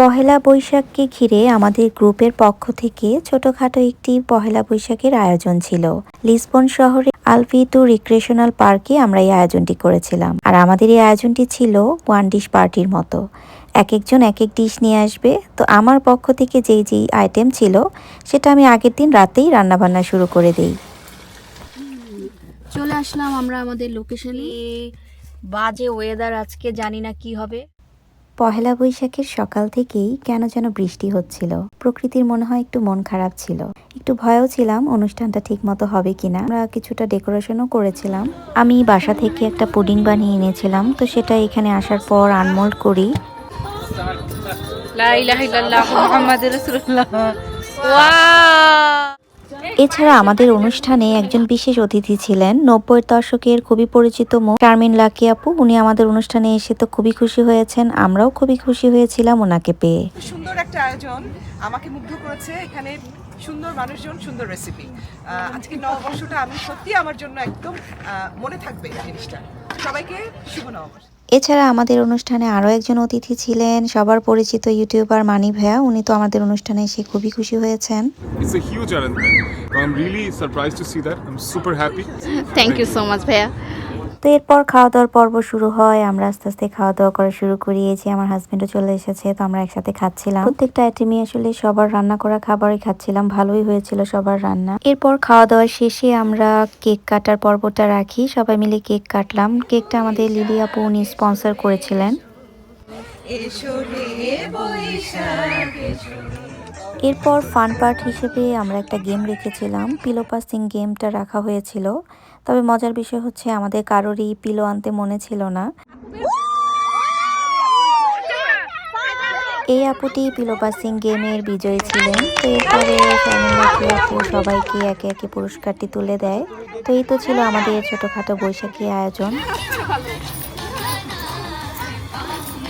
পহেলা বৈশাখকে ঘিরে আমাদের গ্রুপের পক্ষ থেকে ছোটখাটো একটি পহেলা বৈশাখের আয়োজন ছিল। লিসবন শহরে আলফিতু রিক্রেশনাল পার্কে আমরা এই আয়োজনটি করেছিলাম। আর আমাদের এই আয়োজনটি ছিল ওয়ান ডিশ পার্টির মতো। এক একজন এক এক ডিশ নিয়ে আসবে। তো আমার পক্ষ থেকে যেই যেই আইটেম ছিল সেটা আমি আগের দিন রাতেই রান্নাবান্না শুরু করে দিই। চলে আসলাম আমরা আমাদের লোকেশনে। বাজে ওয়েদার আজকে জানি না কি হবে। পহেলা বৈশাখের সকাল থেকেই কেন যেন বৃষ্টি হচ্ছিল। প্রকৃতির মনে হয় একটু মন খারাপ ছিল। একটু ভয়ও ছিলাম, অনুষ্ঠানটা ঠিক মতো হবে কিনা। আমরা কিছুটা ডেকোরেশনও করেছিলাম। আমি বাসা থেকে একটা পুডিং বানিয়ে এনেছিলাম, তো সেটা এখানে আসার পর আনমোল্ড করি। লা ইলাহা ইল্লাল্লাহ মুহাম্মাদুর রাসূলুল্লাহ। এছাড়া আমাদের অনুষ্ঠানে একজন বিশেষ অতিথি ছিলেন নব্বই দশকের খুবই পরিচিত মুখ শারমিন লাকি আপু। উনি আমাদের অনুষ্ঠানে এসে তো খুবই খুশি হয়েছেন, আমরাও খুবই খুশি হয়েছিলাম ওনাকে পেয়ে। সুন্দর একটা আয়োজন আমাকে মুগ্ধ করেছে, এখানে সুন্দর মানুষজন, সুন্দর রেসিপি আজকে নববর্ষটা আমি সত্যি আমার জন্য একদম মনে থাকবে জিনিসটা। সবাইকে শুভ নববর্ষ। এছাড়া আমাদের অনুষ্ঠানে আরও একজন অতিথি ছিলেন সবার পরিচিত ইউটিউবার মানি ভাইয়া উনি তো আমাদের অনুষ্ঠানে এসে খুবই খুশি হয়েছেন It's a huge arrangement. I'm really surprised to see that. I'm super happy. Thank you so much ভাইয়া তো এরপর খাওয়া দাওয়ার পর্ব শুরু হয়। আমরা আস্তে আস্তে খাওয়া দাওয়া করা শুরু করি এই যে আমার হাজবেন্ডও চলে এসেছে, তো আমরা একসাথে খাচ্ছিলাম। প্রত্যেকটা আইটেমই আসলে সবার রান্না করা খাবারই খাচ্ছিলাম। ভালোই হয়েছিল সবার রান্না। এরপর খাওয়া দাওয়ার শেষে আমরা কেক কাটার পর্বটা রাখি। সবাই মিলে কেক কাটলাম। কেকটা আমাদের লিলি আপু উনি স্পন্সর করেছিলেন। এরপর ফান পার্ট হিসেবে আমরা একটা গেম রেখেছিলাম। পিলো পাসিং গেমটা রাখা হয়েছিল। তবে মজার বিষয় হচ্ছে আমাদের কারোরই পিলো আনতে মনে ছিল না। এই আপুটি পিলো পাসিং গেমের বিজয়ী ছিলেন। তো এরপরে আপু সবাইকে একে একে পুরস্কারটি তুলে দেয়। তো এই তো ছিল আমাদের ছোটোখাটো বৈশাখী আয়োজন।